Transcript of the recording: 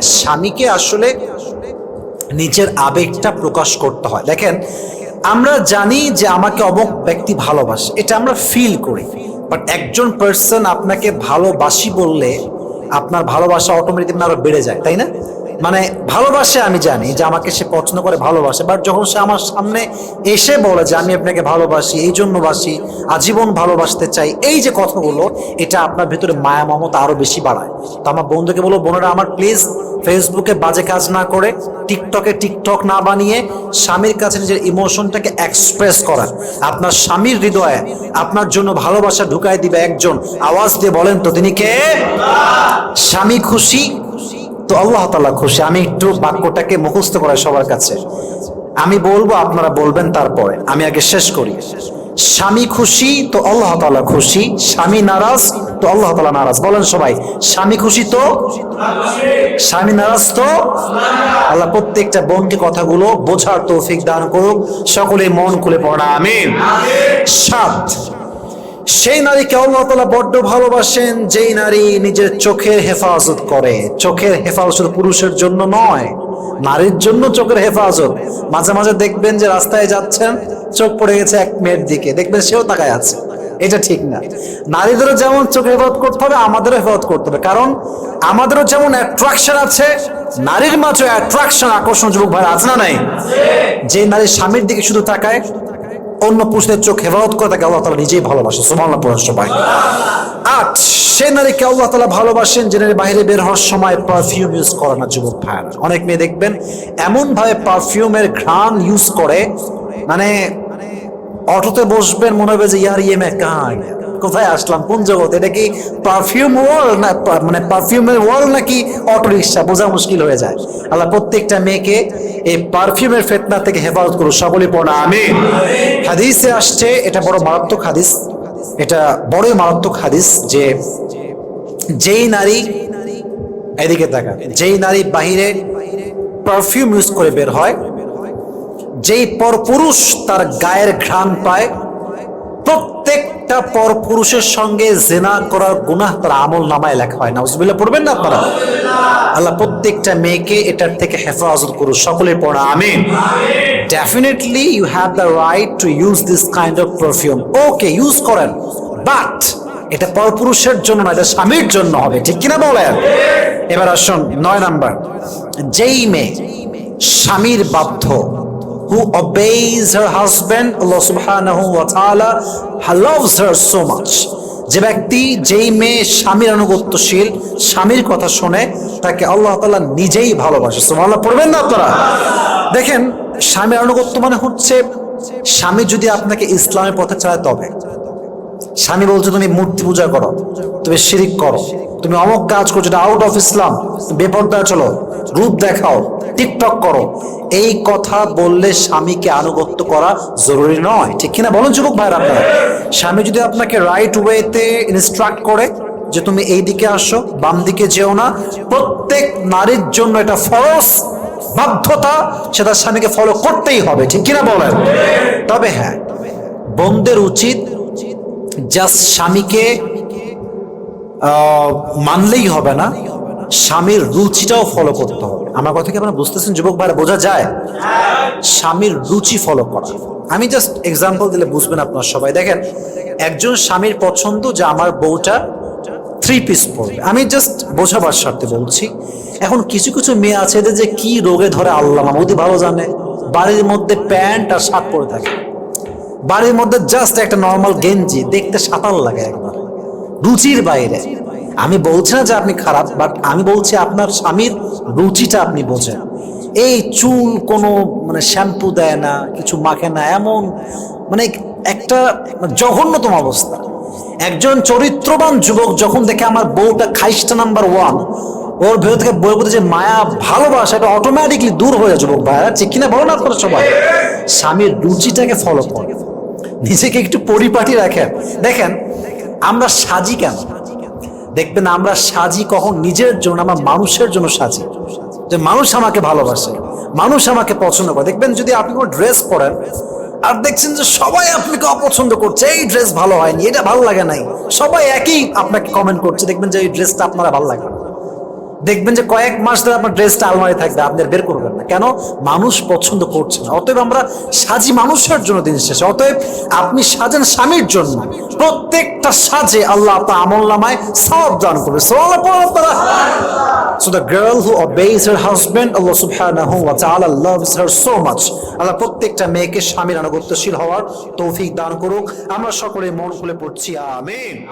স্বামীকে আসলে নিজের আবেগটা প্রকাশ করতে হয়। দেখেন, আমরা জানি যে আমাকে অমুক ব্যক্তি ভালোবাসে, এটা আমরা ফিল করি। বাট একজন পার্সন আপনাকে ভালোবাসি বললে আপনার ভালোবাসা অটোমেটিক আরও বেড়ে যায়, তাই না? মানে ভালোবাসে আমি জানি যে আমাকে সে পছন্দ করে, ভালোবাসে বাট যখন সে আমার সামনে এসে বলে যে আমি আপনাকে ভালোবাসি, এই জন্য বাসি, আজীবন ভালোবাসতে চাই, এই যে কথাগুলো, এটা আপনার ভিতরে মায়া মমতা আরও বেশি বাড়ায়। তো আমার বন্ধুকে বলব, বোনেরা, আমার প্লিজ ফেসবুকে বাজে কাজ না করে টিকটকে টিকটক না বানিয়ে স্বামীর কাছে নিজের ইমোশনটাকে এক্সপ্রেস করার। আপনার স্বামীর হৃদয়ে আপনার জন্য ভালোবাসা ঢুকায় দিবে একজন। আওয়াজ দিয়ে বলেন তো, তিনি কে? স্বামী খুশি তো আল্লাহ তাআলা খুশি। আমি একটু বাক্যটাকে মুখস্থ করাই সবার কাছে। আমি বলব, আপনারা বলবেন তারপরে। আমি আগে শেষ করি। স্বামী খুশি, তো আল্লাহ তাআলা খুশি। স্বামী নারাজ, তো আল্লাহ তালা নারাজ। বলেন সবাই, স্বামী খুশি তো? স্বামী নারাজ তো? আল্লাহ প্রত্যেকটা বোনকে কথাগুলো বোঝার তৌফিক দান করুক। সকলে মন খুলে পড়া, আমিন। সাত। সেই নারীকে আল্লাহ তালা বড্ড ভালোবাসেন, যেই নারী নিজের চোখের হেফাজত করে। চোখের হেফাজত পুরুষের জন্য নয়, নারীর জন্য চোখের হেফাজত। মাঝে মাঝে দেখবেন যে রাস্তায় যাচ্ছেন, চোখ পড়ে গেছে এক মেয়ের দিকে। দেখবেন সেও তাকায় আছে। এটা ঠিক না। নারীদেরও যেমন চোখে হেফাজত করতে হবে, আমাদেরও হেফাজত করতে হবে। কারণ আমাদেরও যেমন অ্যাট্রাকশন আছে, নারীর মাঝে অ্যাট্রাকশন আকর্ষণ। যুবক ভাই আছে না নাই? যে নারী স্বামীর দিকে শুধু তাকায় অন্য পুরুষদের চোখ হেফাজত করে তাকে আল্লাহ তালা নিজেই ভালোবাসে সুমাল্লা পড়ার সবাই আট, সে নারীকে আল্লাহ তালা ভালোবাসেন যে নারী বাইরে বের হওয়ার সময় পারফিউম ইউজ করে না, যুবক ভাইয়ারা। অনেক মেয়ে দেখবেন, এমনভাবে পারফিউমের ঘ্রাণ ইউজ করে মানে অটোতে বসবেন, মনে হবে যে, ইয়ার ইয়ে মে কান কোথায় আসলাম? কোন জগৎ এটা কি পারফিউম ওয়ার্ল্ড না মানে পারফিউমের ওয়ার্ল্ড নাকি অটো রিক্সা বোঝা মুশকিল হয়ে যায়। আল্লাহ প্রত্যেকটা মেয়েকে এই পারফিউমের ফেতনা থেকে হেফাজত করুন সকলে পড়া আমি হাদিসে আসছে, এটা বড় মারাত্মক হাদিস। এটা বড়ই মারাত্মক হাদিস যে, যেই নারী, এদিকে তাকা যেই নারী বাহিরে পারফিউম ইউজ করে বের হয় যেই পরপুরুষ তার গায়ের ঘ্রাণ পায়, প্রত্যেকটা পরপুরুষের সঙ্গে জেনা করার গুনাহ তার আমল নামায় লেখা হয়। না উজবিল্লা পড়বেন না আপনারা? আল্লাহ প্রত্যেকটা মেয়েকে এটার থেকে হেফাজত করুন সকলে পড়া আমি definitely you have the right to use this kind of perfume okay use করেন বাট এটা পরপুরুষের জন্য না এটা স্বামীর জন্য হবে, ঠিক কিনা বলেন? এবার আসুন, নয় নাম্বার। যেই মেয়ে স্বামীর বাধ্য who obeys her husband, Allah subhanahu wa ta'ala loves her so much. যে ব্যক্তি, যেই মেয়ে স্বামীর আনুগত্যশীল, স্বামীর কথা শুনে, তাকে আল্লাহ তাআলা নিজেই ভালোবাসে। সুবহানাল্লাহ, পড়বেন না আপনারা? দেখেন, স্বামীর আনুগত্য মানে হচ্ছে, স্বামী যদি আপনাকে ইসলামের পথে চালায়, তবে। স্বামী বলছে, তুমি মূর্তি পূজা করো, তুমি শিরিক করো, তুমি অমক কাজ করছ এটা আউট অফ ইসলাম বেপর্দা চলো, রূপ দেখাও, টিকটক করো এই কথা বললে স্বামীকে আনুগত্য করা জরুরি নয়। ঠিক কিনা? বলুন যুবক ভাইরা আপনারা। স্বামী যদি আপনাকে রাইট ওয়েতে ইনস্ট্রাক্ট করে যে তুমি এই দিকে আসো, বাম দিকে যেও না, প্রত্যেক নারীর জন্য এটা ফরজ বাধ্যতা, সেটা স্বামীকে ফলো করতেই হবে। ঠিক কিনা বলেন? তবে হ্যাঁ বোনদের উচিত জাস্ট স্বামীকে মানলেই হবে না, স্বামীর রুচিটাও ফলো করতে হবে। আমার কথা কি আপনারা বুঝতেছেন, যুবক ভাইরা, বোঝা যায়? স্বামীর রুচি ফলো করা। আমি জাস্ট এক্সাম্পল দিলে বুঝবেন আপনার সবাই। দেখেন, একজন স্বামীর পছন্দ যে আমার বউটা থ্রি পিস পরবে। আমি জাস্ট বোঝাবার স্বার্থে বলছি, এখন কিছু কিছু মেয়ে আছে যে কি রোগে ধরে আল্লাহ মামুদি ভালো জানে, বাড়ির মধ্যে প্যান্ট আর শার্ট পরে থাকে। বাড়ির মধ্যে জাস্ট একটা নর্মাল গেঞ্জি, দেখতে সাঁতার লাগে একবার। রুচির বাইরে। আমি বলছি না যে আপনি খারাপ বাট আমি বলছি আপনার স্বামীর রুচিটা আপনি বোঝেন। এই চুল কোনো মানে শ্যাম্পু দেয় না, কিছু মাখে না, এমন মানে একটা জঘন্যতম অবস্থা। একজন চরিত্রবান যুবক যখন দেখে আমার বউটা খাইস্টা নাম্বার ওয়ান, ওর ভেতর থেকে বই বলতে যে মায়া, ভালোবাসা, এটা অটোমেটিকলি দূর হয়ে যুবক ভাইরা। ঠিক কিনা বলো না সবাই? স্বামীর রুচিটাকে ফলো করে নিজেকে একটু পরিপাটি রাখেন। দেখেন, আমরা সাজি কেন? দেখবেন আমরা সাজি কখন নিজের জন্য, আমার মানুষের জন্য সাজি। যে মানুষ আমাকে ভালোবাসে, মানুষ আমাকে পছন্দ করে। দেখবেন যদি আপনি কোনো ড্রেস পরেন, আর দেখছেন যে সবাই আপনাকে অপছন্দ করছে, এই ড্রেস ভালো হয়নি, এটা ভালো লাগে নাই। সবাই একই আপনাকে কমেন্ট করছে, দেখবেন যে এই ড্রেসটা আপনারা ভালো লাগে না। দেখবেন যে কয়েক মাস ধরে আপনার ড্রেসটা আলমারি থাকবে আপনি বের করবেন না। কেন? মানুষ পছন্দ করছে না। অতএব আমরা সাজি মানুষের জন্য দিন শেষে। অতএব আপনি সাজেন স্বামীর জন্য। প্রত্যেকটা সাজে আল্লাহ আপনার আমল নামায় সব দান করবে। আপনারা। So the girl who obeys her husband, Allah. আল্লাহ প্রত্যেকটা মেয়েকে স্বামীর আনুগত্যশীল হওয়ার তৌফিক দান করুক। আমরা সকলে মন খুলে পড়ছি আমিন।